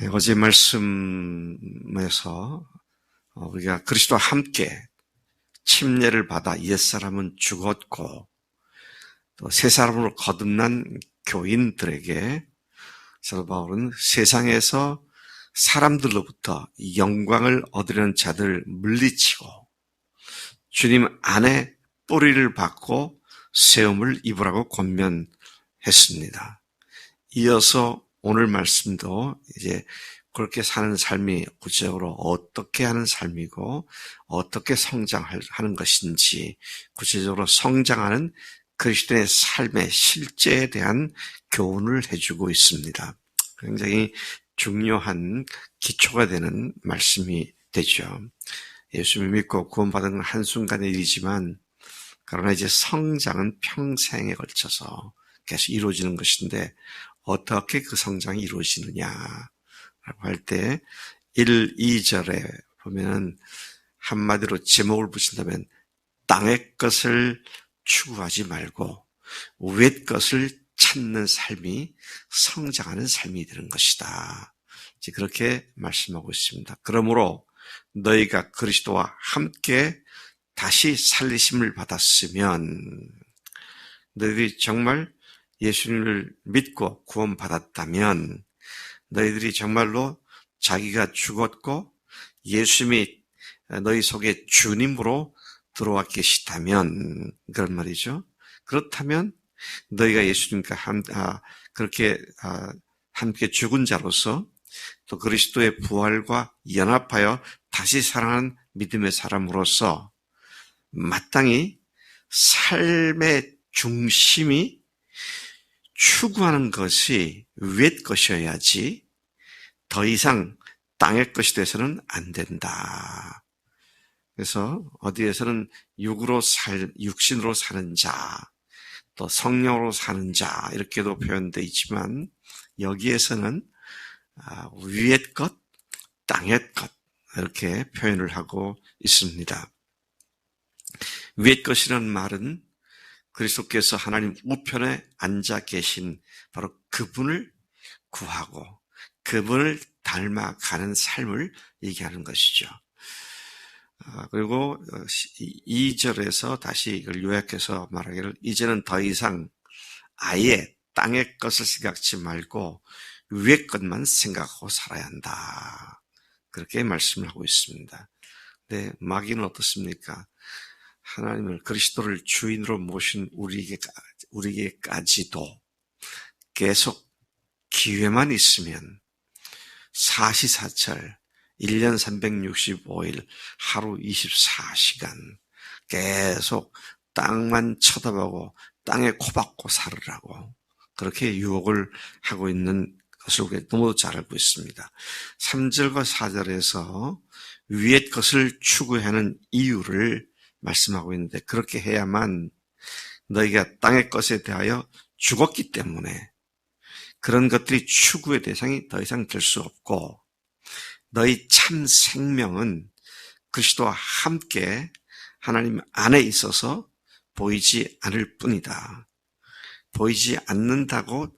예, 어제 말씀에서 우리가 그리스도와 함께 침례를 받아 옛사람은 죽었고 또 새 사람으로 거듭난 교인들에게 사도 바울은 세상에서 사람들로부터 영광을 얻으려는 자들을 물리치고 주님 안에 뿌리를 받고 세움을 입으라고 권면했습니다. 이어서 오늘 말씀도 이제 그렇게 사는 삶이 구체적으로 어떻게 하는 삶이고 어떻게 성장하는 것인지 구체적으로 성장하는 그리스도의 삶의 실제에 대한 교훈을 해주고 있습니다. 굉장히 중요한 기초가 되는 말씀이 되죠. 예수를 믿고 구원받은 건 한순간의 일이지만 그러나 이제 성장은 평생에 걸쳐서 계속 이루어지는 것인데 어떻게 그 성장이 이루어지느냐라고 할 때 1, 2절에 보면은 한마디로 제목을 붙인다면 땅의 것을 추구하지 말고 외 것을 찾는 삶이 성장하는 삶이 되는 것이다. 그렇게 말씀하고 있습니다. 그러므로 너희가 그리스도와 함께 다시 살리심을 받았으면 너희들이 정말 예수님을 믿고 구원받았다면 너희들이 정말로 자기가 죽었고 예수님이 너희 속에 주님으로 들어와 계시다면 그런 말이죠. 그렇다면 너희가 예수님과 함, 아, 그렇게 아, 함께 죽은 자로서 또 그리스도의 부활과 연합하여 다시 살아난 믿음의 사람으로서 마땅히 삶의 중심이 추구하는 것이 윗 것이어야지 더 이상 땅의 것이 돼서는 안 된다. 그래서 어디에서는 육으로 살, 육신으로 사는 자, 또 성령으로 사는 자, 이렇게도 표현되어 있지만, 여기에서는 아, 위의 것, 땅의 것, 이렇게 표현을 하고 있습니다. 위의 것이라는 말은 그리스도께서 하나님 우편에 앉아 계신 바로 그분을 구하고 그분을 닮아가는 삶을 얘기하는 것이죠. 아, 그리고 2절에서 어, 다시 이걸 요약해서 말하기를 이제는 더 이상 아예 땅의 것을 생각지 말고 위의 것만 생각하고 살아야 한다. 그렇게 말씀을 하고 있습니다. 네, 마귀는 어떻습니까? 하나님을 그리스도를 주인으로 모신 우리에게, 우리에게까지도 계속 기회만 있으면 사시사철 1년 365일 하루 24시간 계속 땅만 쳐다보고 땅에 코박고 살으라고 그렇게 유혹을 하고 있는 것을 우리가 너무 잘 알고 있습니다. 3절과 4절에서 위의 것을 추구하는 이유를 말씀하고 있는데 그렇게 해야만 너희가 땅의 것에 대하여 죽었기 때문에 그런 것들이 추구의 대상이 더 이상 될 수 없고 너희 참 생명은 그리스도와 함께 하나님 안에 있어서 보이지 않을 뿐이다. 보이지 않는다고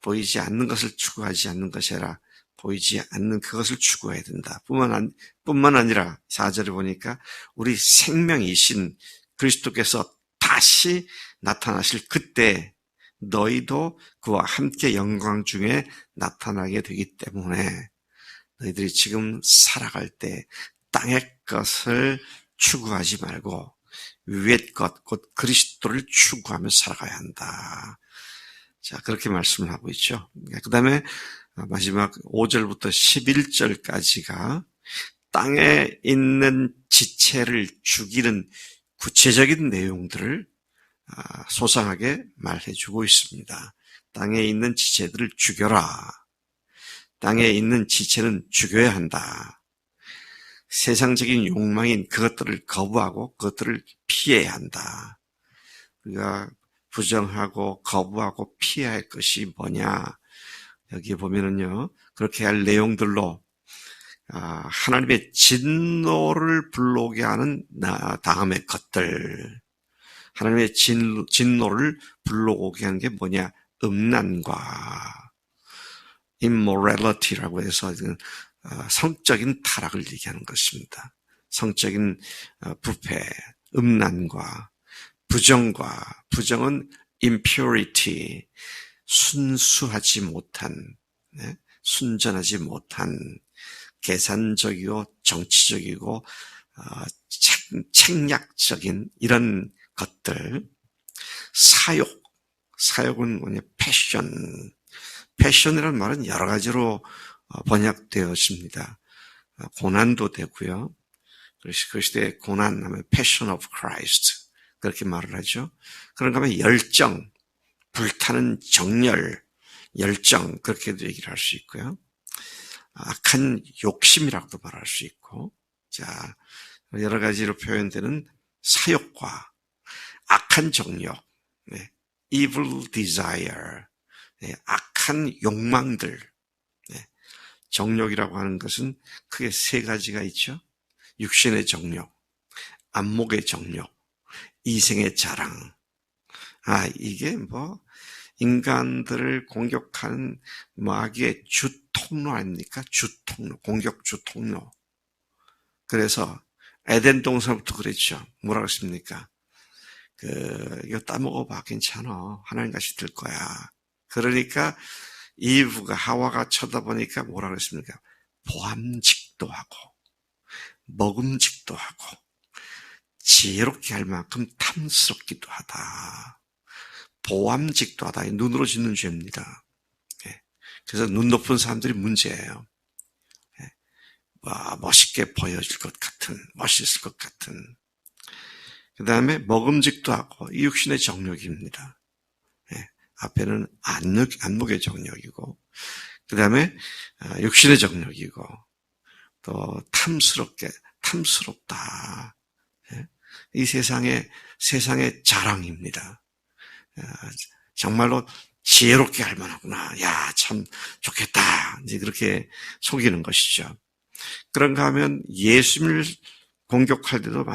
보이지 않는 것을 추구하지 않는 것이 아니라 보이지 않는 그것을 추구해야 된다. 뿐만, 아니, 뿐만 아니라 4절에 보니까 우리 생명이신 그리스도께서 다시 나타나실 그때 너희도 그와 함께 영광 중에 나타나게 되기 때문에 너희들이 지금 살아갈 때 땅의 것을 추구하지 말고 위의 것, 곧 그리스도를 추구하며 살아가야 한다. 자, 그렇게 말씀을 하고 있죠. 그 다음에 마지막 5절부터 11절까지가 땅에 있는 지체를 죽이는 구체적인 내용들을 아, 소상하게 말해주고 있습니다. 땅에 있는 지체들을 죽여라. 땅에 있는 지체는 죽여야 한다. 세상적인 욕망인 그것들을 거부하고 그것들을 피해야 한다. 우리가 부정하고 거부하고 피해야 할 것이 뭐냐? 여기 보면은요, 그렇게 할 내용들로 아, 하나님의 진노를 불러오게 하는 다음의 것들, 하나님의 진노를 불러오게 하는 게 뭐냐? 음란과 immorality라고 해서 어, 성적인 타락을 얘기하는 것입니다. 성적인 어, 부패, 음란과 부정과 부정은 impurity, 순수하지 못한, 네? 순전하지 못한 계산적이고 정치적이고 어, 책 략적인 이런 것들, 사욕, 사욕은 뭐냐 패션, 패션이라는 말은 여러 가지로 어, 번역되어집니다. 어, 고난도 되고요. 그 시대에 고난 하면 패션 of Christ 그렇게 말을 하죠. 그런가 하면 열정, 불타는 정열, 열정 그렇게도 얘기를 할 수 있고요. 악한 욕심이라고도 말할 수 있고, 자 여러 가지로 표현되는 사욕과 악한 정욕, 네, evil desire, 네, 악한 욕망들, 네, 정욕이라고 하는 것은 크게 세 가지가 있죠. 육신의 정욕, 안목의 정욕, 이생의 자랑. 아, 이게 뭐, 인간들을 공격하는 마귀의 주 통로 아닙니까? 주 통로, 공격 주 통로. 그래서 에덴 동산부터 그랬죠. 뭐라 그랬습니까? 그, 이거 따먹어봐. 괜찮아. 하나님 같이 될 거야. 그러니까 이브가 하와가 쳐다보니까 뭐라 그랬습니까? 보암직도 하고, 먹음직도 하고, 지혜롭게 할 만큼 탐스럽기도 하다. 보암직도 하다. 눈으로 짓는 죄입니다. 예. 그래서 눈 높은 사람들이 문제예요. 예. 멋있게 보여줄 것 같은, 멋있을 것 같은. 그 다음에 먹음직도 하고, 이 육신의 정력입니다. 예. 앞에는 안목, 안목의 정력이고, 그 다음에 아, 육신의 정력이고, 또 탐스럽게, 탐스럽다. 이 세상의, 세상의 자랑입니다. 정말로 지혜롭게 할 만하구나. 야, 참 좋겠다. 이제 그렇게 속이는 것이죠. 그런가 하면 예수님을 공격할 때도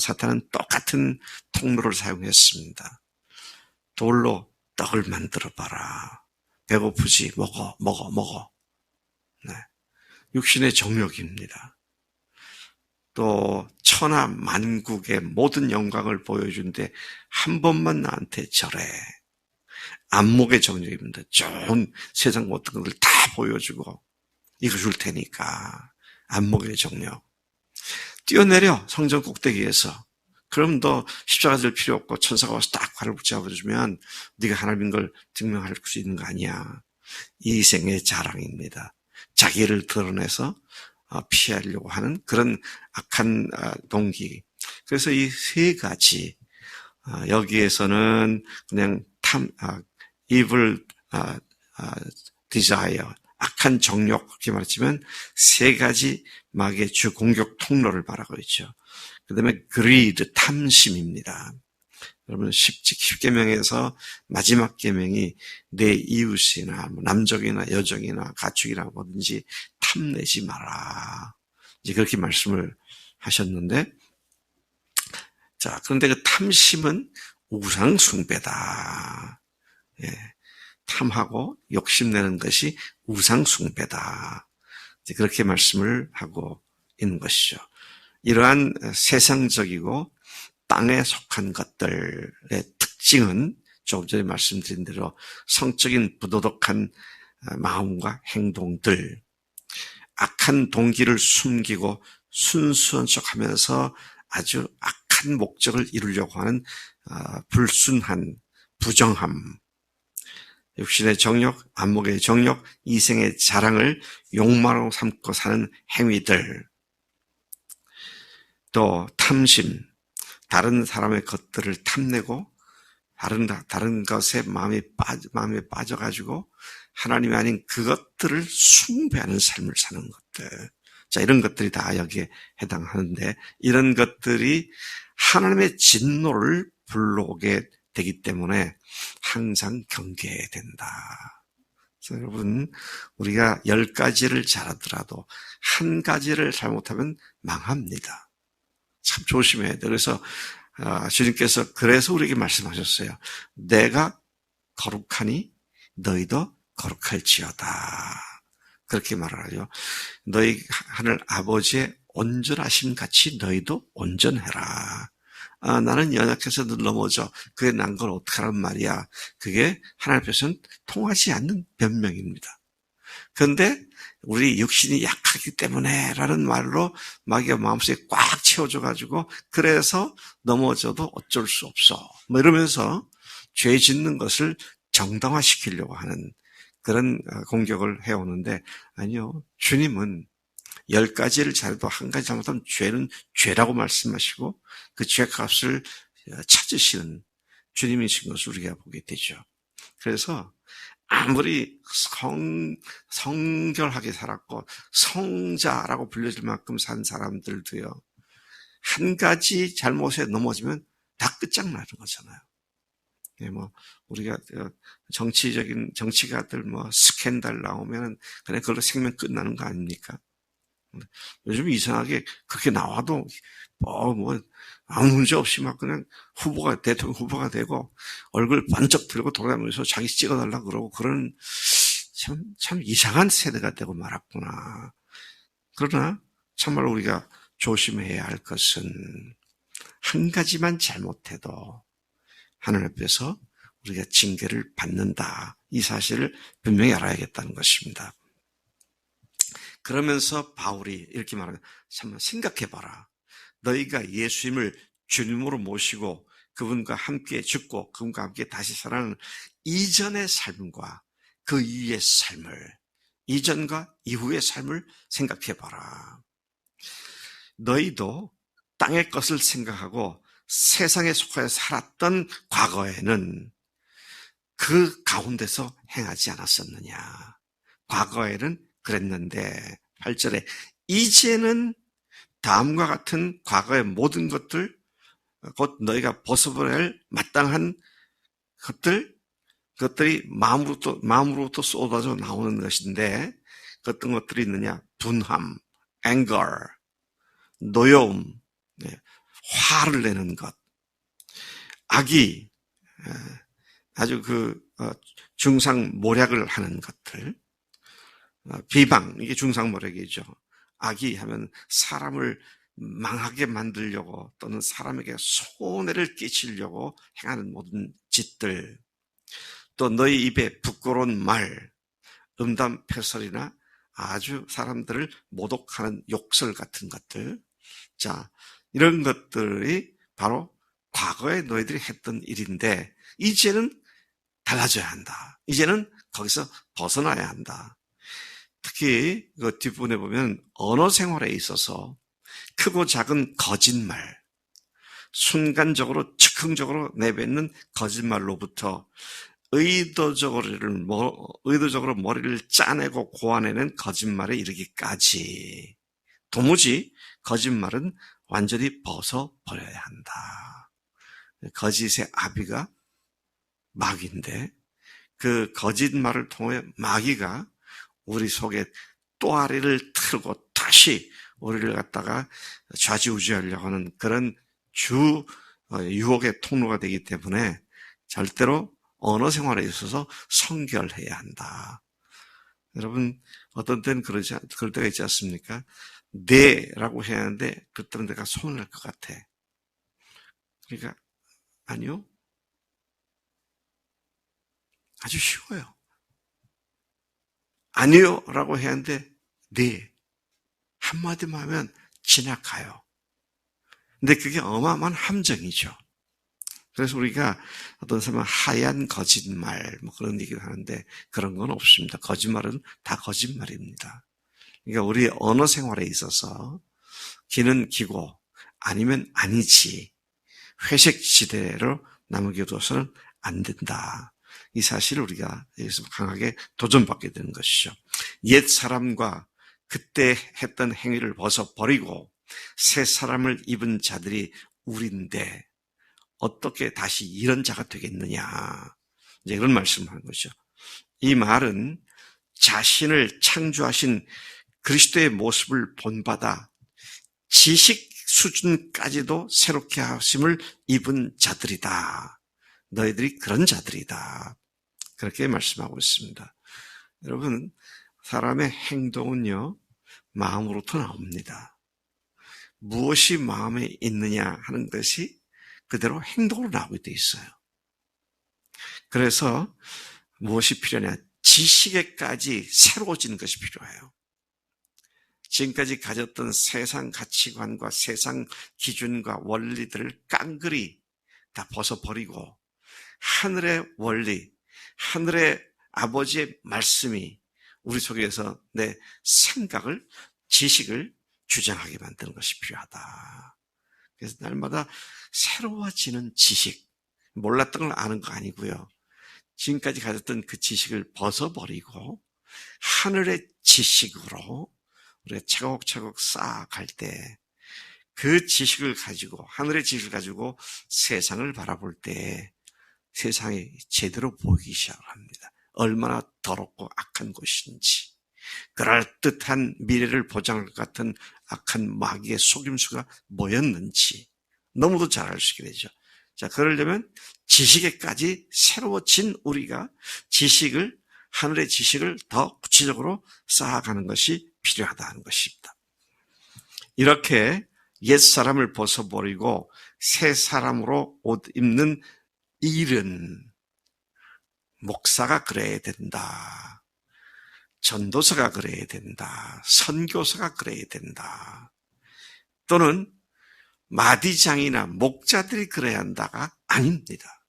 사탄은 똑같은 통로를 사용했습니다. 돌로 떡을 만들어 봐라. 배고프지? 먹어, 먹어, 먹어. 네. 육신의 정욕입니다. 또 천하 만국의 모든 영광을 보여준데 한 번만 나한테 절해. 안목의 정력입니다. 좋은 세상 모든 것을 다 보여주고 이거 줄 테니까 안목의 정력. 뛰어내려 성전 꼭대기에서 그럼 너 십자가 질 필요 없고 천사가 와서 딱 발을 붙잡아주면 네가 하나님인 걸 증명할 수 있는 거 아니야. 이 생의 자랑입니다. 자기를 드러내서 어, 피하려고 하는 그런 악한 어, 동기. 그래서 이 세 가지 어, 여기에서는 그냥 탐, evil desire, 악한 정욕 그렇게 말했지만 세 가지 마귀의 주 공격 통로를 말하고 있죠. 그 다음에 greed, 탐심입니다. 여러분 십계명에서 마지막 계명이 내 이웃이나 뭐 남적이나 여적이나 가축이나 뭐든지 탐내지 마라. 이제 그렇게 말씀을 하셨는데 자 그런데 그 탐심은 우상 숭배다. 예, 탐하고 욕심내는 것이 우상 숭배다. 그렇게 말씀을 하고 있는 것이죠. 이러한 세상적이고 땅에 속한 것들의 특징은 조금 전에 말씀드린 대로 성적인 부도덕한 어, 마음과 행동들, 악한 동기를 숨기고 순수한 척 하면서 아주 악한 목적을 이루려고 하는 어, 불순한 부정함, 육신의 정욕, 안목의 정욕, 이생의 자랑을 욕망으로 삼고 사는 행위들, 또 탐심, 다른 사람의 것들을 탐내고 다른 다른 것에 마음이 빠져 마음에 빠져가지고 하나님이 아닌 그것들을 숭배하는 삶을 사는 것들. 자 이런 것들이 다 여기에 해당하는데 이런 것들이 하나님의 진노를 불러오게 되기 때문에 항상 경계해야 된다. 여러분 우리가 열 가지를 잘하더라도 한 가지를 잘못하면 망합니다. 참 조심해야 돼. 그래서 아, 주님께서 그래서 우리에게 말씀하셨어요. 내가 거룩하니 너희도 거룩할지어다. 그렇게 말을 하죠. 너희 하늘 아버지의 온전하심 같이 너희도 온전해라. 아, 나는 연약해서 늘 넘어져. 그게 난 걸 어떡하란 말이야. 그게 하나님 앞에서는 통하지 않는 변명입니다. 그런데 우리 육신이 약하기 때문에 라는 말로 마귀가 마음속에 꽉 채워줘 가지고 그래서 넘어져도 어쩔 수 없어. 뭐 이러면서 죄 짓는 것을 정당화시키려고 하는 그런 어, 공격을 해오는데 아니요. 주님은 열 가지를 잘해도 한 가지 잘못하면 죄는 죄라고 말씀하시고 그 죄값을 어, 찾으시는 주님이신 것을 우리가 보게 되죠. 그래서 아무리 성, 성결하게 살았고 성자라고 불려질 만큼 산 사람들도요. 한 가지 잘못에 넘어지면 다 끝장나는 거잖아요. 예, 뭐 우리가 어, 정치적인 정치가들 뭐 스캔들 나오면은 그냥 그걸로 생명 끝나는 거 아닙니까? 요즘 이상하게 그렇게 나와도 뭐, 뭐 아무 문제 없이 막 그냥 후보가 대통령 후보가 되고 얼굴 반짝 들고 돌아다니면서 자기 찍어달라 그러고 그런 참, 참 이상한 세대가 되고 말았구나. 그러나 참말로 우리가 조심해야 할 것은 한 가지만 잘못해도 하늘 앞에서 우리가 징계를 받는다. 이 사실을 분명히 알아야겠다는 것입니다. 그러면서 바울이 이렇게 말하는 참 생각해봐라. 너희가 예수님을 주님으로 모시고 그분과 함께 죽고 그분과 함께 다시 살아가는 이전의 삶과 그 이후의 삶을 이전과 이후의 삶을 생각해봐라. 너희도 땅의 것을 생각하고 세상에 속하여 살았던 과거에는 그 가운데서 행하지 않았었느냐. 과거에는 그랬는데 8절에 이제는 다음과 같은 과거의 모든 것들 곧 너희가 벗어버려야 마땅한 것들 그것들이 마음으로부터 마음으로부터 쏟아져 나오는 것인데 그 어떤 것들이 있느냐? 분함, anger, 노여움, 네, 화를 내는 것, 악이 아주 그 어, 중상 모략을 하는 것들, 어, 비방 이게 중상 모략이죠. 악이 하면 사람을 망하게 만들려고 또는 사람에게 손해를 끼치려고 행하는 모든 짓들, 또 너희 입에 부끄러운 말, 음담 패설이나 아주 사람들을 모독하는 욕설 같은 것들, 자 이런 것들이 바로 과거에 너희들이 했던 일인데 이제는 달라져야 한다. 이제는 거기서 벗어나야 한다. 특히 그 뒷부분에 보면 언어 생활에 있어서 크고 작은 거짓말, 순간적으로 즉흥적으로 내뱉는 거짓말로부터 의도적으로, 의도적으로 머리를 짜내고 고안해낸 거짓말에 이르기까지 도무지 거짓말은 완전히 벗어버려야 한다. 거짓의 아비가 마귀인데 그 거짓말을 통해 마귀가 우리 속에 또아리를 틀고 다시 우리를 갖다가 좌지우지하려고 하는 그런 주 어, 유혹의 통로가 되기 때문에 절대로 언어 생활에 있어서 성결해야 한다. 여러분 어떤 때는 그러지 그럴 때가 있지 않습니까? 네라고 해야 하는데 그때는 내가 손을 낼것 같아. 그러니까 아니요. 아주 쉬워요. 아니요 라고 하는데 네. 한마디만 하면 지나가요. 근데 그게 어마어마한 함정이죠. 그래서 우리가 어떤 사람은 하얀 거짓말 뭐 그런 얘기를 하는데 그런 건 없습니다. 거짓말은 다 거짓말입니다. 그러니까 우리 언어 생활에 있어서 기는 기고 아니면 아니지 회색 지대로 남겨둬서는 안 된다. 이 사실을 우리가 여기서 강하게 도전받게 되는 것이죠. 옛 사람과 그때 했던 행위를 벗어버리고 새 사람을 입은 자들이 우리인데 어떻게 다시 이런 자가 되겠느냐. 이제 이런 말씀을 하는 거죠. 이 말은 자신을 창조하신 그리스도의 모습을 본받아 지식 수준까지도 새롭게 하심을 입은 자들이다. 너희들이 그런 자들이다. 그렇게 말씀하고 있습니다. 여러분, 사람의 행동은요, 마음으로부터 나옵니다. 무엇이 마음에 있느냐 하는 것이 그대로 행동으로 나오게 돼 있어요. 그래서 무엇이 필요하냐? 지식에까지 새로워지는 것이 필요해요. 지금까지 가졌던 세상 가치관과 세상 기준과 원리들을 깡그리 다 벗어버리고 하늘의 원리, 하늘의 아버지의 말씀이 우리 속에서 내 생각을, 지식을 주장하게 만드는 것이 필요하다. 그래서 날마다 새로워지는 지식, 몰랐던 걸 아는 거 아니고요. 지금까지 가졌던 그 지식을 벗어버리고 하늘의 지식으로 우리가 차곡차곡 쌓아갈 때 그 지식을 가지고 하늘의 지식을 가지고 세상을 바라볼 때 세상이 제대로 보이기 시작합니다. 얼마나 더럽고 악한 곳인지 그럴듯한 미래를 보장할 것 같은 악한 마귀의 속임수가 뭐였는지 너무도 잘 알 수 있게 되죠. 자, 그러려면 지식에까지 새로워진 우리가 지식을 하늘의 지식을 더 구체적으로 쌓아가는 것이 필요하다는 것입니다. 이렇게 옛 사람을 벗어버리고 새 사람으로 옷 입는 일은 목사가 그래야 된다. 전도사가 그래야 된다. 선교사가 그래야 된다. 또는 마디장이나 목자들이 그래야 한다가 아닙니다.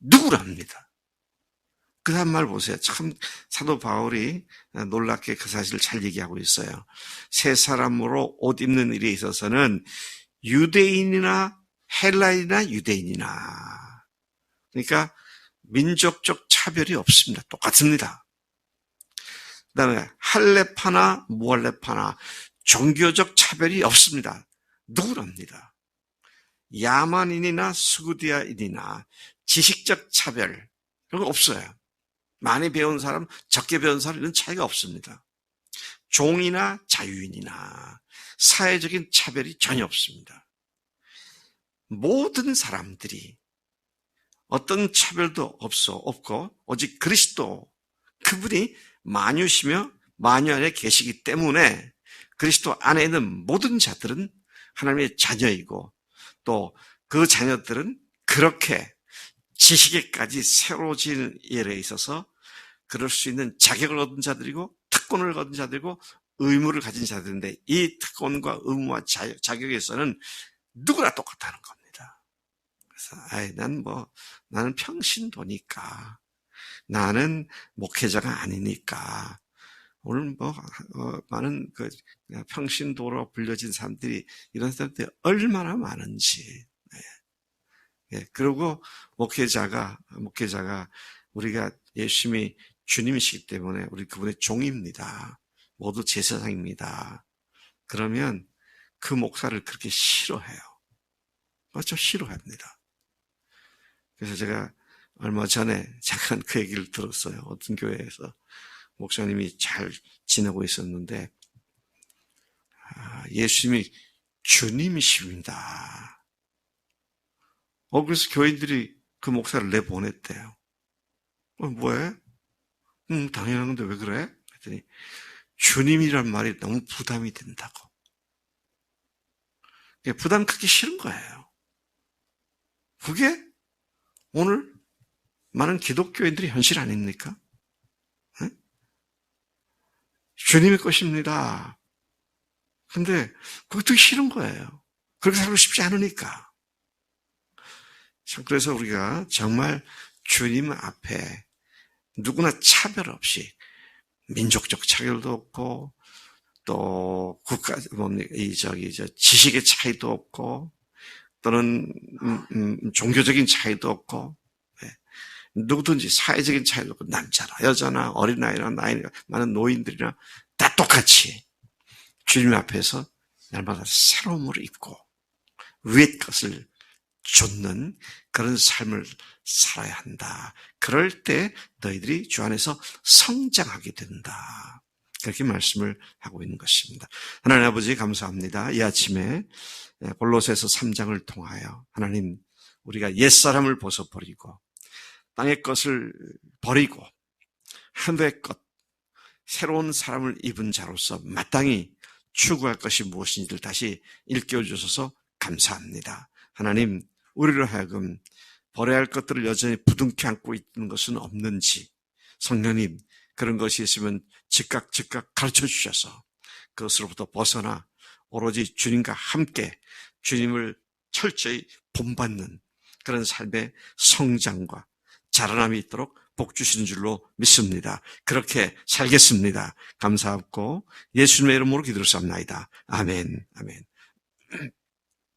누구랍니다. 그 다음 말 보세요. 참 사도 바울이 놀랍게 그 사실을 잘 얘기하고 있어요. 새 사람으로 옷 입는 일에 있어서는 유대인이나 헬라인이나 유대인이나 그러니까 민족적 차별이 없습니다. 똑같습니다. 그 다음에 할레파나 무할레파나 종교적 차별이 없습니다. 누구랍니다. 야만인이나 수구디아인이나 지식적 차별 그런 거 없어요. 많이 배운 사람, 적게 배운 사람 이런 차이가 없습니다. 종이나 자유인이나 사회적인 차별이 전혀 없습니다. 모든 사람들이 어떤 차별도 없어 없고 오직 그리스도 그분이 만유시며 만유 안에 계시기 때문에 그리스도 안에 있는 모든 자들은 하나님의 자녀이고 또 그 자녀들은 그렇게 지식에까지 새로워지는 일에 있어서 그럴 수 있는 자격을 얻은 자들이고 특권을 얻은 자들이고 의무를 가진 자들인데 이 특권과 의무와 자격에서는 누구나 똑같다는 겁니다. 아이 난 뭐 나는 평신도니까 나는 목회자가 아니니까 오늘 뭐 어, 많은 그 평신도로 불려진 사람들이 이런 사람들이 얼마나 많은지 네. 예, 그리고 목회자가 목회자가 우리가 열심히 주님이시기 때문에 우리 그분의 종입니다. 모두 제사장입니다. 그러면 그 목사를 그렇게 싫어해요. 맞죠? 싫어합니다. 그래서 제가 얼마 전에 잠깐 그 얘기를 들었어요. 어떤 교회에서 목사님이 잘 지내고 있었는데 아, 예수님이 주님이십니다. 어 그래서 교인들이 그 목사를 내보냈대요. 어, 뭐해? 음, 당연한 건데 왜 그래? 그랬더니 주님이란 말이 너무 부담이 된다고. 부담 갖기 싫은 거예요. 그게 오늘 많은 기독교인들의 현실 아닙니까? 네? 주님의 것입니다. 근데 그것도 싫은 거예요. 그렇게 살고 싶지 않으니까. 그래서 우리가 정말 주님 앞에 누구나 차별 없이 민족적 차별도 없고 또 국가 뭐이 저기 저 지식의 차이도 없고 또는 음, 음, 종교적인 차이도 없고 네. 누구든지 사회적인 차이도 없고 남자나 여자나 어린아이나 나이 많은 노인들이나 다 똑같이 주님 앞에서 날마다 새로움을 입고 위의 것을 좇는 그런 삶을 살아야 한다. 그럴 때 너희들이 주 안에서 성장하게 된다. 그렇게 말씀을 하고 있는 것입니다. 하나님 아버지 감사합니다. 이 아침에 볼로스에서 3장을 통하여 하나님 우리가 옛사람을 벗어버리고 땅의 것을 버리고 하늘의 것 새로운 사람을 입은 자로서 마땅히 추구할 것이 무엇인지를 다시 일깨워 주셔서 감사합니다. 하나님, 우리로 하여금 버려야 할 것들을 여전히 부둥켜 안고 있는 것은 없는지 성령님 그런 것이 있으면 즉각 즉각 가르쳐 주셔서 그것으로부터 벗어나 오로지 주님과 함께 주님을 철저히 본받는 그런 삶의 성장과 자라남이 있도록 복 주시는 줄로 믿습니다. 그렇게 살겠습니다. 감사하고 예수님의 이름으로 기도를 쌉나이다. 아멘. 아멘.